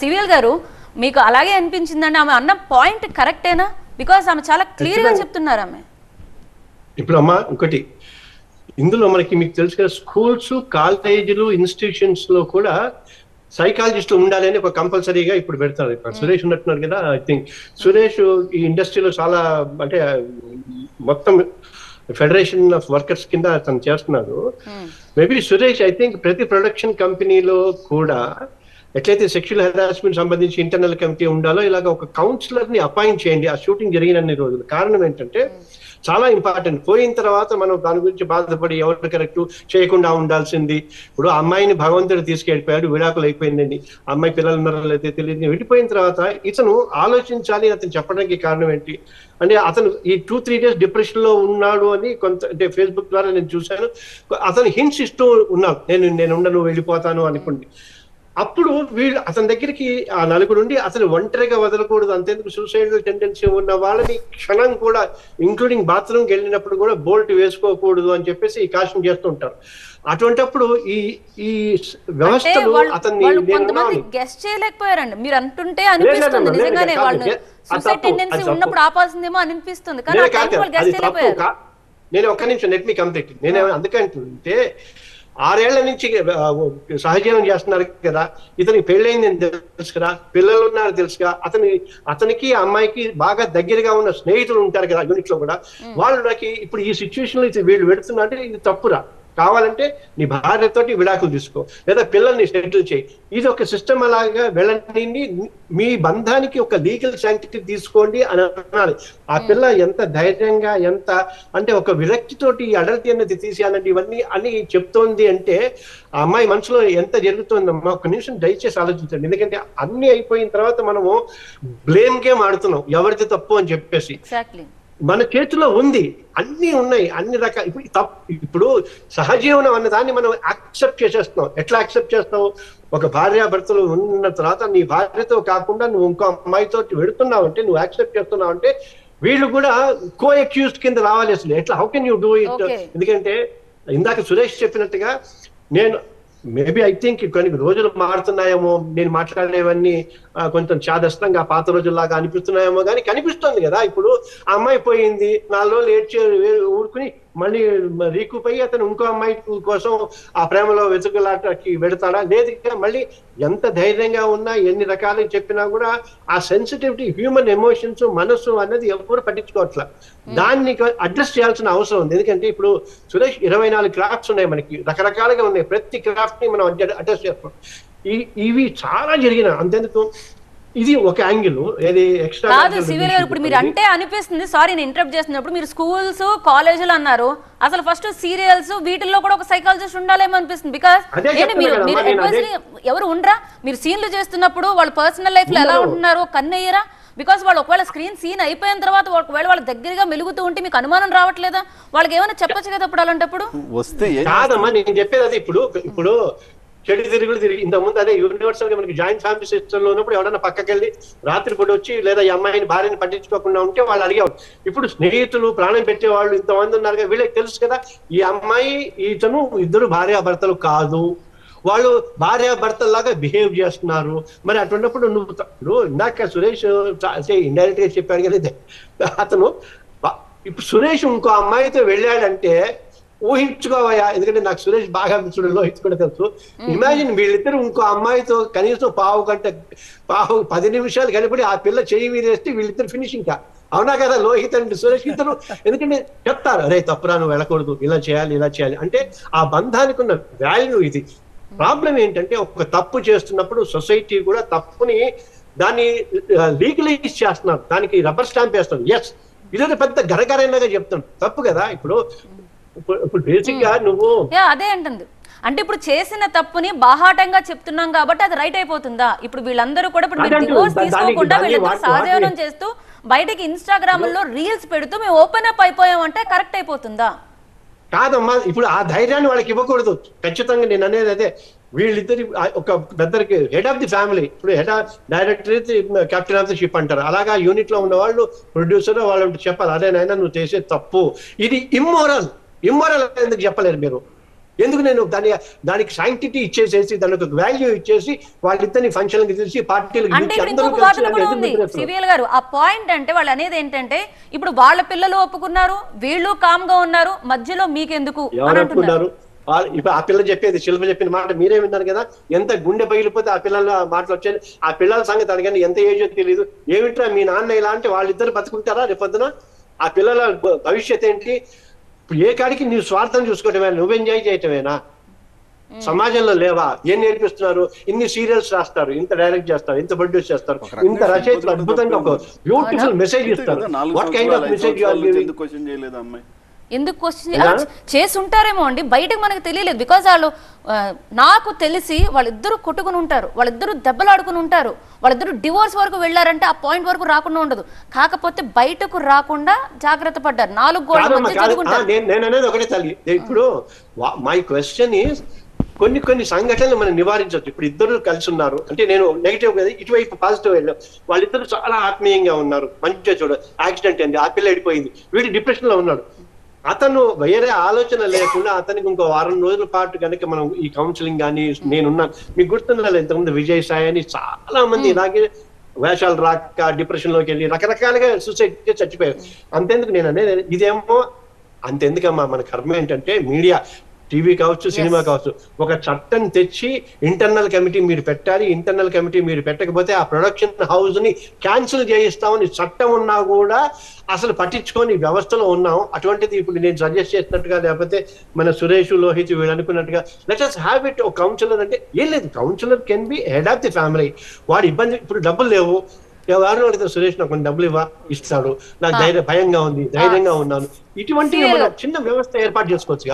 Civil గారు మీకు అలాగే అనిపించిందండి. ఆమె అన్న పాయింట్ కరెక్టేనా? బికాస్ ఆమె చాలా క్లియర్గా చెప్తున్నారు ఆమె. ఇప్పుడు అమ్మా ఒకటి ఇందులో మనకి మీకు తెలుసు కదా స్కూల్స్ కాలేజీలు ఇన్స్టిట్యూషన్స్లో కూడా సైకాలజిస్ట్ ఉండాలి అని ఒక కంపల్సరీగా ఇప్పుడు పెడతారు. ఇప్పుడు సురేష్ ఉన్నట్టున్నారు కదా ఐ థింక్ సురేష్ ఈ ఇండస్ట్రీలో చాలా అంటే మొత్తం ఫెడరేషన్ ఆఫ్ వర్కర్స్ కింద తను చేస్తున్నారు మేబీ సురేష్ ఐ థింక్ ప్రతి ప్రొడక్షన్ కంపెనీలో కూడా ఎట్లయితే సెక్షువల్ హెరాస్మెంట్ సంబంధించి ఇంటర్నల్ కమిటీ ఉండాలో ఇలాగ ఒక కౌన్సిలర్ని అపాయింట్ చేయండి. ఆ షూటింగ్ జరిగినన్ని రోజులు. కారణం ఏంటంటే చాలా ఇంపార్టెంట్ పోయిన తర్వాత మనం దాని గురించి బాధపడి ఎవరు కరెక్ట్ చేయకుండా ఉండాల్సింది. ఇప్పుడు అమ్మాయిని భగవంతుడు తీసుకెళ్ళిపోయాడు విడాకులు అయిపోయిందండి. అమ్మాయి పిల్లలు ఉన్నారో తెలియదు. వెళ్ళిపోయిన తర్వాత ఇతను ఆలోచించాలి అతను చెప్పడానికి కారణం ఏంటి? అంటే అతను ఈ టూ త్రీ డేస్ డిప్రెషన్లో ఉన్నాడు అని కొంత అంటే ఫేస్బుక్ ద్వారా నేను చూశాను. అతను హింట్స్ ఇస్తూ ఉన్నాడు. నేను నేను ఉండను వెళ్ళిపోతాను అనుకోండి అప్పుడు వీళ్ళు అతని దగ్గరికి ఆ నలుగురు ఉండి అతను ఒంటరిగా వదలకూడదు అంతేందుకు సూసైడల్ టెండెన్సీ ఉన్న వాళ్ళని క్షణం కూడా ఇంక్లూడింగ్ బాత్రూమ్కి వెళ్ళినప్పుడు కూడా బోల్ట్ వేసుకోకూడదు అని చెప్పేసి ఈ కాషన్ చేస్తూ ఉంటారు. అటువంటప్పుడు ఈ ఈ వ్యవస్థలు అతన్ని. గెస్ట్ చేయలేకపోయారండి. మీరు అంటుంటే అనిపిస్తుంది. నిజంగానే వాళ్ళు సూసైడ్ టెండెన్సీ. ఉన్నప్పుడు ఆపాల్సిందేమో కానీ నేను ఒక్క నిమిషం లెట్ మీ కంప్లీట్ నేను అందుకంటుంటే ఆరేళ్ళ నుంచి సహజీవనం చేస్తున్నారు కదా. ఇతనికి పెళ్ళైంది తెలుసు కదా. పిల్లలు ఉన్నారు తెలుసుగా అతని అతనికి అమ్మాయికి బాగా దగ్గరగా ఉన్న స్నేహితులు ఉంటారు కదా యూనిట్లో కూడా వాళ్ళకి ఇప్పుడు ఈ సిచ్యువేషన్లో వీళ్ళు పెడుతున్నా అంటే ఇది తప్పురా? కావాలంటే నీ భార్యతోటి విడాకులు తీసుకో లేదా పిల్లల్ని సెటిల్ చేయి. ఇది ఒక సిస్టమ్ అలాగా వెళ్ళండి మీ బంధానికి ఒక లీగల్ శాంక్టిటీ తీసుకోండి అని అనాలి. ఆ పిల్ల ఎంత ధైర్యంగా ఎంత అంటే ఒక విరక్తితోటి ఈ అడల్టీ అనేది తీసేయాలంటే ఇవన్నీ అని చెప్తోంది అంటే ఆ అమ్మాయి మనసులో ఎంత జరుగుతుందమ్మా ఒక నిమిషం దయచేసి ఆలోచించండి. ఎందుకంటే అన్ని అయిపోయిన తర్వాత మనము బ్లేమ్ గేమ్ ఆడుతున్నాం. ఎవరిది తప్పు అని చెప్పేసి. మన చేతిలో ఉంది. అన్ని ఉన్నాయి. అన్ని రకాల ఇప్పుడు ఈ తప్పు ఇప్పుడు సహజీవనం అన్న దాన్ని మనం యాక్సెప్ట్ చేసేస్తున్నాం. ఎట్లా యాక్సెప్ట్ చేస్తావు? ఒక భార్య భర్తలు ఉన్న తర్వాత నీ భార్యతో కాకుండా నువ్వు ఇంకో అమ్మాయితో వెడుతున్నావు అంటే నువ్వు యాక్సెప్ట్ చేస్తున్నావు అంటే వీళ్ళు కూడా కో అక్యూస్డ్ కింద రావాలి అసలు ఎట్లా how can you do it. ఎందుకంటే ఇందాక సురేష్ చెప్పినట్టుగా నేను మేబీ ఐ థింక్ కొన్ని రోజులు మారుతున్నాయేమో నేను మాట్లాడేవన్నీ కొంచెం చాదస్తంగా పాత రోజుల్లాగా అనిపిస్తున్నాయేమో కానీ కనిపిస్తుంది కదా. ఇప్పుడు అమ్మాయి పోయింది నాలుగు రోజులు ఏడ్చి ఊరుకుని మళ్ళీ రీకూప్ అతను ఇంకో అమ్మాయి కోసం ఆ ప్రేమలో వెతుకులాటకి వెడతాడా? లేదు ఇక మళ్ళీ ఎంత ధైర్యంగా ఉన్నా ఎన్ని రకాలుగా చెప్పినా కూడా ఆ సెన్సిటివిటీ హ్యూమన్ ఎమోషన్స్ మనసు అన్నది ఎవరు పట్టించుకోవట్లా. దాన్ని అడ్రస్ చేయాల్సిన అవసరం ఉంది. ఎందుకంటే ఇప్పుడు సురేష్ ఇరవై నాలుగు క్రాఫ్ట్స్ ఉన్నాయి మనకి రకరకాలుగా ఉన్నాయి. ప్రతి క్రాఫ్ట్ని మనం అడ్రస్ చేస్తాం. ఈ ఇవి చాలా జరిగిన అంతెందుకు? ఇది ఒక యాంగిల్ ఏది ఎక్స్ట్రా కాదు సివిల్ గారు ఇప్పుడు మీరు అంటే అనిపిస్తుంది సారీ నేను ఇంటరప్ట్ చేస్తున్నప్పుడు మీరు స్కూల్స్ కాలేజీలు అన్నారు. అసలు ఫస్ట్ సీరియల్స్ వీటిల్లో కూడా ఒక సైకాలజిస్ట్ ఉండాలేమో అనిపిస్తుంది. బికాస్ మీరు మీరు ఎవరు ఉండరా? మీరు సీన్లు చేస్తున్నప్పుడు వాళ్ళ పర్సనల్ లైఫ్లో ఎలా. ఉంటున్నారు కన్నయ్యరా బికాస్ వాళ్ళు ఒకవేళ స్క్రీన్ సీన్ అయిపోయిన తర్వాత ఒకవేళ వాళ్ళ దగ్గరగా మెలుగుతూ ఉంటే మీకు అనుమానం రావట్లేదా? వాళ్ళకి ఏమైనా చెప్పొచ్చు కదా ఇప్పుడు అలాంటప్పుడు? వస్తే కాదమ్మా నేను చెప్పేది అది ఇప్పుడు ఇప్పుడు చెడు తిరుగులు తిరిగి ఇంత ముందు అదే యూనివర్సల్గా మనకి జాయింట్ ఫ్యామిలీ సిస్టమ్లో ఉన్నప్పుడు ఎవరైనా పక్కకి వెళ్ళి వచ్చి లేదా ఈ అమ్మాయిని భార్యని పట్టించుకోకుండా ఉంటే వాళ్ళు అడిగేవాళ్ళు. ఇప్పుడు స్నేహితులు ప్రాణం పెట్టే వాళ్ళు ఇంతమంది ఉన్నారు కదా వీళ్ళకి తెలుసు కదా ఈ అమ్మాయి ఇతను ఇద్దరు భార్యాభర్తలు కాదు. వాళ్ళు భార్యాభర్తల్లాగా బిహేవ్ చేస్తున్నారు. మరి అటువంటిప్పుడు నువ్వు ఇప్పుడు ఇందాక సురేష్ ఇండైరెక్ట్గా చెప్పాడు కదా అతను ఇప్పుడు సురేష్ ఇంకో అమ్మాయితో వెళ్ళాడంటే ఊహించుకోవయ్యా. ఎందుకంటే నాకు సురేష్ బాగా మిత్రుడు లోహిత్ కూడా తెలుసు. ఇమాజిన్ వీళ్ళిద్దరు ఇంకో అమ్మాయితో కనీసం పావు గంట పావు పది నిమిషాలు కనపడి ఆ పిల్ల చెయ్యి మీదేస్తే వీళ్ళిద్దరు ఫినిషింగ్ కా? అవునా కదా లోహిత్ అండ్ సురేష్ ఇద్దరు? ఎందుకంటే చెప్తారు అరే తప్పురా నువ్వు వెళ్ళకూడదు. ఇలా చేయాలి ఇలా చేయాలి. అంటే ఆ బంధానికి ఉన్న వాల్యూ ఇది. ప్రాబ్లం ఏంటంటే ఒక తప్పు చేస్తున్నప్పుడు సొసైటీ కూడా తప్పుని దాన్ని లీగలైజ్ చేస్తున్నారు. దానికి రబ్బర్ స్టాంప్ వేస్తారు. ఎస్ ఇదే పెద్ద గరగరైనగా చెప్తాను. తప్పు కదా ఇప్పుడు. ఇప్పుడు- ఇప్పుడు బేసిక్గా నువ్వు యా అదే అంటుంది. అంటే ఇప్పుడు చేసిన తప్పుని బాహాటంగా చెప్తున్నాం కాబట్టి అది రైట్ అయిపోతుందా? ఇప్పుడు వీళ్ళందరూ కూడా ఇప్పుడు మీరు. డివోర్స్ తీసుకోకుండా సహజీవనం వాటిని- చేస్తూ బయటకి ఇన్స్టాగ్రామ్లో రీల్స్ పెడుతూ మేము ఓపెన్ అప్ అయిపోయామంటే కరెక్ట్ అయిపోతుందా? కాదమ్మా ఇప్పుడు ఆ ధైర్యాన్ని వాళ్ళకి ఇవ్వకూడదు. ఖచ్చితంగా నేను అనేది అదే. వీళ్ళిద్దరి ఒక పెద్దరికి హెడ్ ఆఫ్ ది ఫ్యామిలీ ఇప్పుడు head of director captain of the ship అంటారు. అలాగా యూనిట్లో ఉన్న వాళ్ళు ప్రొడ్యూసర్ వాళ్ళు చెప్పాలి. అదే నాయన నువ్వు చేసే తప్పు. ఇది ఇమ్మోరల్ ఇమ్మోరల్ ఎందుకు చెప్పలేరు మీరు? ఎందుకు నేను దాని దానికి సాంక్టిటీ ఇచ్చేసేసి దానికి ఒక వాల్యూ ఇచ్చేసి వాళ్ళిద్దరిని ఫంక్షన్కి తీసి పార్టీలకు? సివిఎల్ గారు ఆ పాయింట్ అంటే వాళ్ళు అనేది ఏంటంటే ఇప్పుడు వాళ్ళ పిల్లలు ఒప్పుకున్నారు వీళ్ళు కామ్గా ఉన్నారు మధ్యలో మీకెందుకు వాళ్ళు- ఇప్పుడు ఆ పిల్ల చెప్పేది శిల్ప చెప్పిన మాట మీరే విన్నారు కదా? ఎంత గుండె పగిలిపోతే ఆ పిల్లల మాటలు వచ్చాయి ఆ పిల్లల సంగతి అడగండి ఎంత ఏజ్ తెలియదు ఏమిట్రా మీ నాన్న ఇలా అంటే వాళ్ళిద్దరు బతుకుంటారా రేపొద్దున? ఆ పిల్లల భవిష్యత్ ఏంటి? ఇప్పుడు ఏ కాడికి నీ స్వార్థం చూసుకోవటమేనా నువ్వు ఎంజాయ్ చేయటమేనా? సమాజంలో లేవా? ఏం నేర్పిస్తున్నారు? ఇన్ని సీరియల్స్ రాస్తారు ఇంత డైరెక్ట్ చేస్తారు ఇంత ప్రొడ్యూస్ చేస్తారు ఇంత రచయితలు అద్భుతంగా ఒక బ్యూటిఫుల్ మెసేజ్ ఇస్తారు. వాట్ కైండ్ ఆఫ్ మెసేజ్ ఎందుకు క్వశ్చన్? చేసి ఉంటారేమో అండి. బయటకు మనకు తెలియలేదు. బికాజ్ వాళ్ళు నాకు తెలిసి వాళ్ళిద్దరూ కొట్టుకుని ఉంటారు. వాళ్ళిద్దరూ దెబ్బలాడుకుని ఉంటారు. వాళ్ళిద్దరూ డివోర్స్ వరకు వెళ్ళారంటే ఆ పాయింట్ వరకు రాకుండా ఉండదు. కాకపోతే బయటకు రాకుండా జాగ్రత్త పడ్డారు. నాలుగు గోడల మధ్య చదువుకుంటారు. నేను నేను అనేది ఒకటే తల్లి. ఇప్పుడు మై క్వశ్చన్ ఈస్ కొన్ని కొన్ని సంఘటనలు మనం నివారించవచ్చు. ఇప్పుడు ఇద్దరు కలిసి ఉన్నారు. అంటే నేను నెగిటివ్ కదా ఇటువైపు పాజిటివ్ వెళ్ళాం. వాళ్ళిద్దరు చాలా ఆత్మీయంగా ఉన్నారు. మంచిగా చూడ యాక్సిడెంట్ అయింది. ఆ పిల్ల వెళ్ళిపోయింది వీడు డిప్రెషన్లో ఉన్నాడు. అతను వేరే ఆలోచన లేకుండా అతనికి ఇంకో వారం రోజుల పాటు కనుక మనం ఈ కౌన్సిలింగ్ కానీ నేనున్నాను మీకు గుర్తుండాలి ఇంతకుముందు విజయ్ సాయి అని చాలా మంది ఇలాగే వేషాలు రాక డిప్రెషన్లోకి వెళ్ళి రకరకాలుగా సూసైడ్ చచ్చిపోయారు. అంతెందుకు నేను అనేది ఇదేమో అంతెందుకమ్మా మన కర్మ ఏంటంటే మీడియా టీవీ కావచ్చు సినిమా కావచ్చు ఒక చట్టం తెచ్చి ఇంటర్నల్ కమిటీ మీరు పెట్టాలి ఇంటర్నల్ కమిటీ మీరు పెట్టకపోతే ఆ ప్రొడక్షన్ హౌస్ని క్యాన్సిల్ చేయిస్తామని చట్టం ఉన్నా కూడా అసలు పట్టించుకొని వ్యవస్థలో ఉన్నాం. అటువంటిది ఇప్పుడు నేను సజెస్ట్ చేసినట్టుగా లేకపోతే మన సురేష్ లోహిత్ వీళ్ళు అనుకున్నట్టుగా లెట్ అస్ హ్యావ్ ఇట్ ఒక కౌన్సిలర్ అంటే ఏం లేదు. Counsellor can be head of the family వాడి ఇబ్బంది ఇప్పుడు డబ్బులు లేవు. ఎవరు అడిగితే సురేష్ నాకు కొన్ని డబ్బులు ఇవ్వ ఇస్తాడు. నాకు ధైర్య భయంగా ఉంది ధైర్యంగా ఉన్నాను. ఇటువంటివి మనం చిన్న వ్యవస్థ ఏర్పాటు చేసుకోవచ్చు